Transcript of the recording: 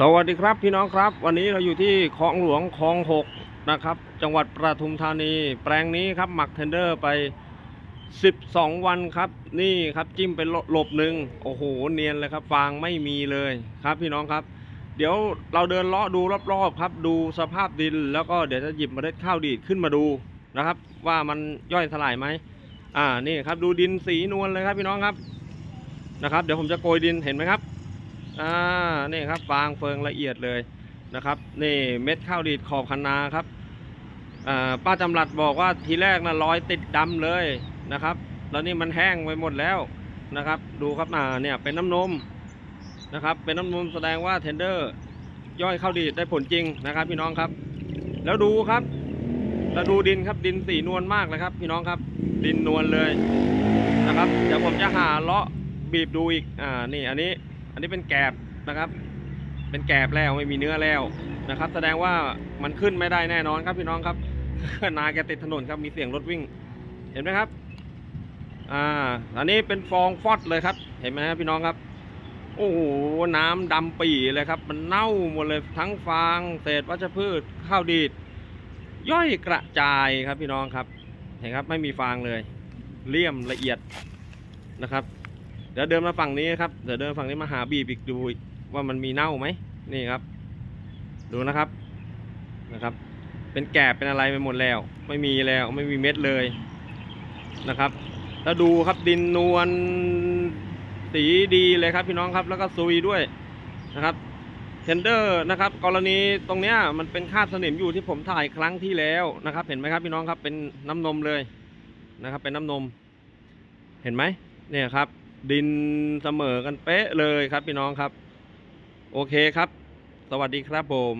สวัสดีครับพี่น้องครับ วันนี้เราอยู่ที่คลองหลวงคลองหกนะครับ จังหวัดปทุมธานี แปลงนี้ครับหมักเทนเดอร์ไป 12 วันครับ นี่ครับจิ้มไปหลบหนึ่งโอ้โหเนียนเลยครับฟางไม่มีเลยครับพี่น้องครับ เดี๋ยวเราเดินเลาะดูรอบๆครับ ดูสภาพดิน แล้วก็เดี๋ยวจะหยิบเมล็ดข้าวดีดขึ้นมาดูนะครับ ว่ามันย่อยสลายไหมอ่านี่ครับดูดินสีนวลเลยครับพี่น้องครับนะครับ เดี๋ยวผมจะโกยดินเห็นไหมครับ อ่านี่ครับฟางเฟิงละเอียดเลยนะครับ นี่เม็ดข้าวดีดขอบคันนาครับอ่าป้าจำรัดบอกว่าทีแรกนะรอยติดดำเลยนะครับ แล้วนี่มันแห้งไปหมดแล้วนะครับ ดูครับอ่าเนี่ยเป็นน้ำนมนะครับ เป็นน้ำนมแสดงว่าเทนเดอร์ ย่อยข้าวดีดได้ผลจริงนะครับพี่น้องครับ แล้วดูครับแล้วดูดินครับดินสีนวลมากเลยครับ พี่น้องครับ ดินนวลเลยนะครับ เดี๋ยวผมจะหาเลาะบีบดูอีกอ่านี่อันนี้ อันนี้เป็นแกบนะครับ เป็นแกบแล้วไม่มีเนื้อแล้วนะครับ แสดงว่ามันขึ้นไม่ได้แน่นอนครับพี่น้องครับ นาแกติดถนนครับมีเสียงรถวิ่ง เห็นไหมครับ อ่า อันนี้เป็นฟองฟอดเลยครับ เห็นไหมครับพี่น้องครับ โอ้โหน้ำดำปีเลยครับ มันเน่าหมดเลยทั้งฟางเศษวัชพืชข้าวดีดย่อยกระจายครับพี่น้องครับ เห็นครับไม่มีฟางเลยเลี่ยมละเอียดนะครับ เดี๋ยวเดินมาฝั่งนี้ครับเดี๋ยวเดินฝั่งนี้มาหาบีบอีกดูอีกว่ามันมีเน่าไหมนี่ครับ ดูนะครับนะครับ เป็นแกบเป็นอะไรไปหมดแล้ว ไม่มีแล้วไม่มีเม็ดเลยนะครับ แล้วดูครับดินนวลสีดีเลยครับพี่น้องครับ แล้วก็ซุยด้วยนะครับเทนเดอร์นะครับ กรณีตรงเนี้ยมันเป็นคาบสนิมอยู่ที่ผมถ่ายครั้งที่แล้วนะครับ เห็นไหมครับพี่น้องครับเป็นน้ำนมเลยนะครับ เป็นน้ำนม เห็นไหมเนี่ยครับ ดินเสมอกันเป๊ะเลยครับพี่น้องครับ โอเคครับ สวัสดีครับผม